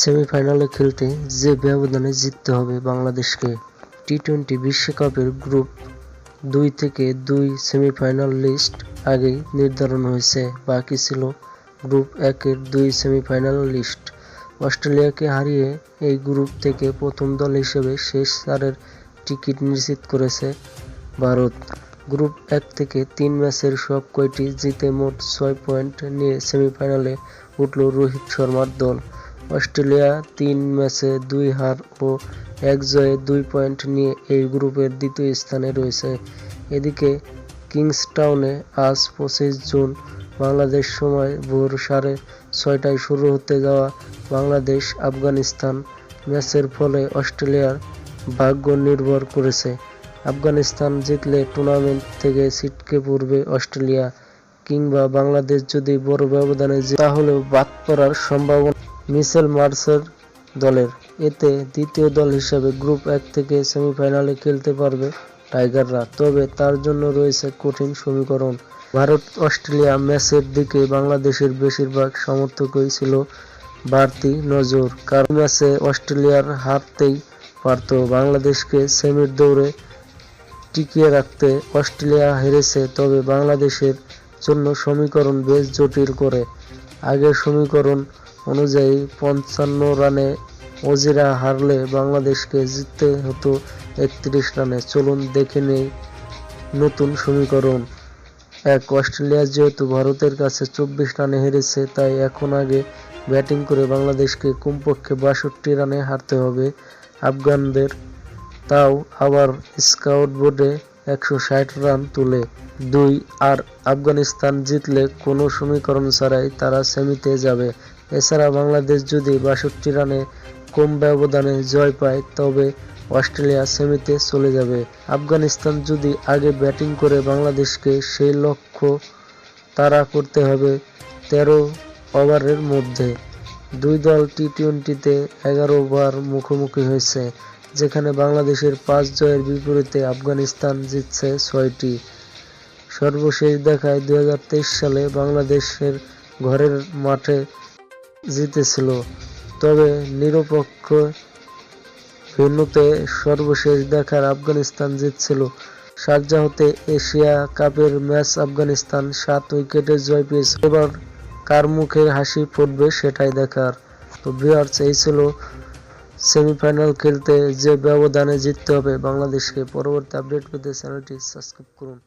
সেমিফাইনালে খেলতে যে ব্যবধানে জিততে হবে বাংলাদেশকে টি টোয়েন্টি বিশ্বকাপের গ্রুপ দুই থেকে দুই সেমিফাইনাল লিস্ট আগেই নির্ধারণ হয়েছে। বাকি ছিল গ্রুপ একের দুই সেমিফাইনাল লিস্ট অস্ট্রেলিয়াকে হারিয়ে এই গ্রুপ থেকে প্রথম দল হিসেবে শেষ চারের টিকিট নিশ্চিত করেছে ভারত। গ্রুপ এক থেকে তিন ম্যাচের সব কয়টি জিতে মোট ছয় পয়েন্ট নিয়ে সেমিফাইনালে উঠল রোহিত শর্মার দল। অস্ট্রেলিয়া তিন ম্যাচে দুই হার ও এক জয়ে দুই পয়েন্ট নিয়ে এই গ্রুপের দ্বিতীয় স্থানে রয়েছে। এদিকে কিংস্টাউনে আজ পঁচিশ জুন বাংলাদেশ সময় ভোর সাড়ে ছয়টায় শুরু হতে যাওয়া বাংলাদেশ আফগানিস্তান ম্যাচের ফলে অস্ট্রেলিয়ার ভাগ্য নির্ভর করেছে। আফগানিস্তান জিতলে টুর্নামেন্ট থেকে ছিটকে পড়বে অস্ট্রেলিয়া কিংবা বাংলাদেশ যদি বড় ব্যবধানে তাহলেও বাদ পড়ার সম্ভাবনা মিচেল মার্সের দলের। এতে দ্বিতীয় দল হিসেবে গ্রুপ এক থেকে সেমিফাইনালে খেলতে পারবে টাইগাররা। তবে তার জন্য রয়েছে কঠিন সমীকরণ। ভারত, অস্ট্রেলিয়া ম্যাচের দিকে বাংলাদেশের বেশিরভাগ সমর্থকই ছিল বাড়তি নজর। কারণ ম্যাচে অস্ট্রেলিয়ার হারতেই পারত। বাংলাদেশকে সেমির দৌড়ে টিকিয়ে রাখতে অস্ট্রেলিয়া হেরেছে, তবে বাংলাদেশের জন্য সমীকরণ বেশ জটিল করে। আগের সমীকরণ অনুযায়ী পঞ্চান্ন রানে অজিরা হারলে বাংলাদেশকে জিততে হতো একত্রিশ রানে। চলুন দেখে নেই নতুন সমীকরণ। এক, অস্ট্রেলিয়া যেহেতু ভারতের কাছে চব্বিশ রানে হেরেছে, তাই এখন আগে ব্যাটিং করে বাংলাদেশকে কমপক্ষে বাষট্টি রানে হারতে হবে আফগানদের। তাও আবার স্কাউট বোর্ডে একশো ষাট রান তুলে। দুই, আর আফগানিস্তান জিতলে কোনো সমীকরণ ছাড়াই তারা সেমিতে যাবে। এছাড়া বাংলাদেশ যদি বাষট্টি রানে কম ব্যবধানে জয় পায়, তবে অস্ট্রেলিয়া সেমিতে চলে যাবে। আফগানিস্তান যদি আগে ব্যাটিং করে বাংলাদেশকে সেই লক্ষ্য তাড়া করতে হবে তেরো ওভারের মধ্যে। দুই দল টি টোয়েন্টিতে এগারো ওভার মুখোমুখি হয়েছে, যেখানে বাংলাদেশের পাঁচ জয়ের বিপরীতে আফগানিস্তান জিতছে ছয়টি। সর্বশেষ দেখায় দুই হাজার তেইশ সালে বাংলাদেশের ঘরের মাঠে জিতেছিল। তবে নিরপেক্ষ ভেন্যুতে সর্বশেষ দেখার আফগানিস্তান জিতছিল। শারজাহতে এশিয়া কাপের ম্যাচ আফগানিস্তান সাত উইকেটে জয় পেয়েছে। এবার কার মুখের হাসি ফুটবে সেটাই দেখার। তো ভিউয়ার্স এই ছিল সেমিফাইনাল খেলতে যে ব্যবধানে জিততে হবে। বাংলাদেশকে পরবর্তী আপডেট পেতে চ্যানেলটি সাবস্ক্রাইব করুন।